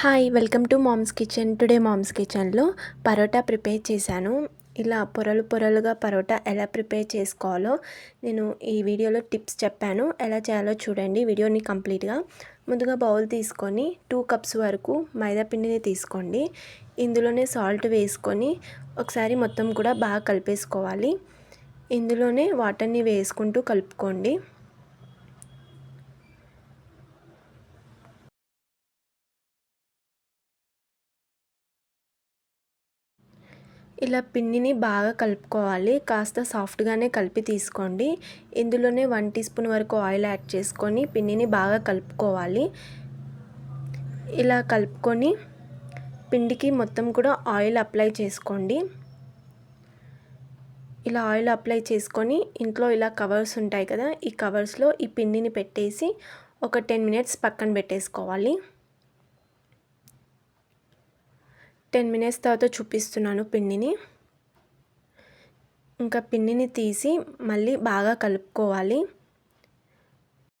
Hi welcome to mom's kitchen. Today mom's కిచెన్లో parotta prepare చేశాను. ఇలా పొరలు పొరలుగా పరోటా ఎలా ప్రిపేర్ చేసుకోవాలో నేను ఈ వీడియోలో టిప్స్ చెప్పాను. ఎలా చేయాలో చూడండి వీడియోని కంప్లీట్గా. ముందుగా బౌల్ తీసుకొని టూ కప్స్ వరకు మైదా పిండిని తీసుకోండి. ఇందులోనే సాల్ట్ వేసుకొని ఒకసారి మొత్తం కూడా బాగా కలిపేసుకోవాలి. ఇందులోనే వాటర్ని వేసుకుంటూ కలుపుకోండి. ఇలా పిండిని బాగా కలుపుకోవాలి. కాస్త సాఫ్ట్గానే కలిపి తీసుకోండి. ఇందులోనే వన్ టీ స్పూన్ వరకు ఆయిల్ యాడ్ చేసుకొని పిండిని బాగా కలుపుకోవాలి. ఇలా కలుపుకొని పిండికి మొత్తం కూడా ఆయిల్ అప్లై చేసుకోండి. ఇలా ఆయిల్ అప్లై చేసుకొని ఇంట్లో ఇలా కవర్స్ ఉంటాయి కదా ఈ కవర్స్లో ఈ పిండిని పెట్టేసి ఒక టెన్ మినిట్స్ పక్కన పెట్టేసుకోవాలి. టెన్ మినిట్స్ తర్వాత చూపిస్తున్నాను పిండిని. ఇంకా పిండిని తీసి మళ్ళీ బాగా కలుపుకోవాలి.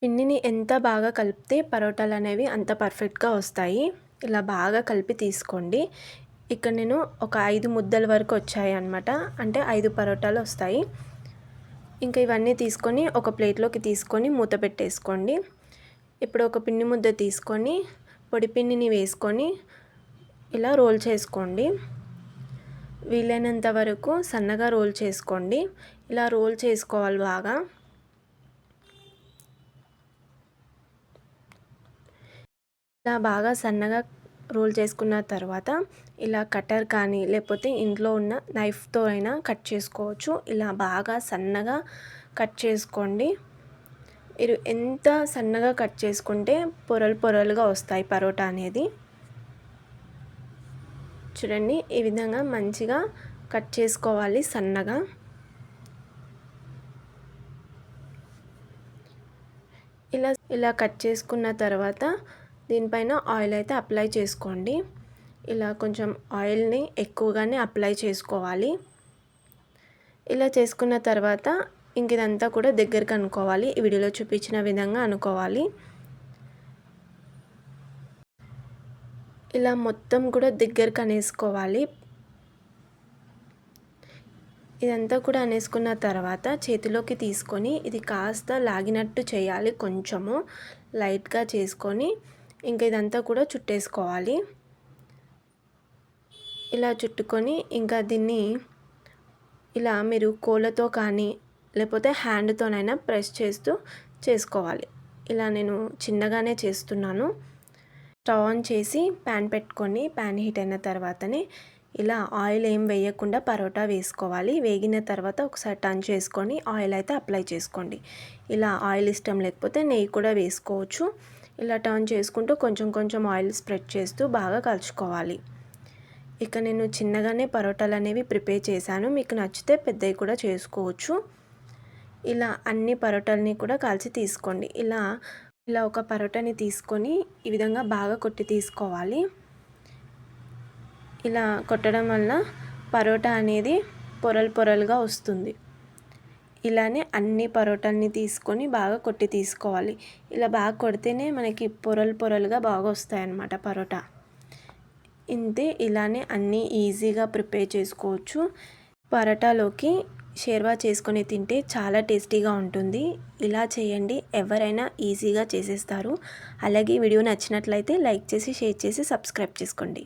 పిండిని ఎంత బాగా కలిపితే పరోటాలు అనేవి అంత పర్ఫెక్ట్గా వస్తాయి. ఇలా బాగా కలిపి తీసుకోండి. ఇక్కడ నేను ఒక ఐదు ముద్దల వరకు వచ్చాయి అనమాట అంటే ఐదు పరోటాలు వస్తాయి. ఇంకా ఇవన్నీ తీసుకొని ఒక ప్లేట్లోకి తీసుకొని మూత పెట్టేసుకోండి. ఇప్పుడు ఒక పిండి ముద్ద తీసుకొని పొడి పిండిని వేసుకొని ఇలా రోల్ చేసుకోండి. వీలైనంత వరకు సన్నగా రోల్ చేసుకోండి. ఇలా రోల్ చేసుకోవాలి బాగా. ఇలా బాగా సన్నగా రోల్ చేసుకున్న తర్వాత ఇలా కటర్ కానీ లేకపోతే ఇంట్లో ఉన్న నైఫ్తో అయినా కట్ చేసుకోవచ్చు. ఇలా బాగా సన్నగా కట్ చేసుకోండి. మీరు ఎంత సన్నగా కట్ చేసుకుంటే పొరలు పొరలుగా వస్తాయి పరోటా అనేది. చూడండి ఈ విధంగా మంచిగా కట్ చేసుకోవాలి సన్నగా. ఇలా ఇలా కట్ చేసుకున్న తర్వాత దీనిపైన ఆయిల్ అయితే అప్లై చేసుకోండి. ఇలా కొంచెం ఆయిల్ని ఎక్కువగానే అప్లై చేసుకోవాలి. ఇలా చేసుకున్న తర్వాత ఇంక ఇదంతా కూడా దగ్గరికి అనుకోవాలి. ఈ వీడియోలో చూపించిన విధంగా అనుకోవాలి. ఇలా మొత్తం కూడా దగ్గరకు అనేసుకోవాలి ఇదంతా కూడా అనేసుకున్న తర్వాత చేతిలోకి తీసుకొని ఇది కాస్త లాగినట్టు చేయాలి కొంచెము. లైట్గా చేసుకొని ఇంకా ఇదంతా కూడా చుట్టేసుకోవాలి. ఇలా చుట్టుకొని ఇంకా దీన్ని ఇలా మీరు కోళ్ళతో కానీ లేకపోతే హ్యాండ్తోనైనా ప్రెస్ చేస్తూ చేసుకోవాలి. ఇలా నేను చిన్నగానే చేస్తున్నాను. స్టవ్ ఆన్ చేసి ప్యాన్ పెట్టుకొని ప్యాన్ హీట్ అయిన తర్వాతనే ఇలా ఆయిల్ ఏం వేయకుండా పరోటా వేసుకోవాలి. వేగిన తర్వాత ఒకసారి టర్న్ చేసుకొని ఆయిల్ అయితే అప్లై చేసుకోండి. ఇలా ఆయిల్ ఇష్టం లేకపోతే నెయ్యి కూడా వేసుకోవచ్చు. ఇలా టర్న్ చేసుకుంటూ కొంచెం కొంచెం ఆయిల్ స్ప్రెడ్ చేస్తూ బాగా కలుచుకోవాలి. ఇక నేను చిన్నగానే పరోటాలు అనేవి ప్రిపేర్ చేశాను. మీకు నచ్చితే పెద్దవి కూడా చేసుకోవచ్చు. ఇలా అన్ని పరోటాలని కూడా కాల్చి తీసుకోండి. ఇలా ఇలా ఒక పరోటాని తీసుకొని ఈ విధంగా బాగా కొట్టి తీసుకోవాలి. ఇలా కొట్టడం వల్ల పరోటా అనేది పొరలు పొరలుగా వస్తుంది. ఇలానే అన్ని పరోటాల్ని తీసుకొని బాగా కొట్టి తీసుకోవాలి. ఇలా బాగా కొడితేనే మనకి పొరలు పొరలుగా బాగా వస్తాయన్నమాట పరోటా. ఇంతే ఇలానే అన్నీ ఈజీగా ప్రిపేర్ చేసుకోవచ్చు. పరోటాలోకి షేర్వా చేసుకొని తింటే చాలా టేస్టీగా ఉంటుంది. ఇలా చేయండి. ఎవరైనా ఈజీగా చేసేస్తారు. అలాగే వీడియో నచ్చినట్లయితే లైక్ చేసి షేర్ చేసి సబ్స్క్రైబ్ చేసుకోండి.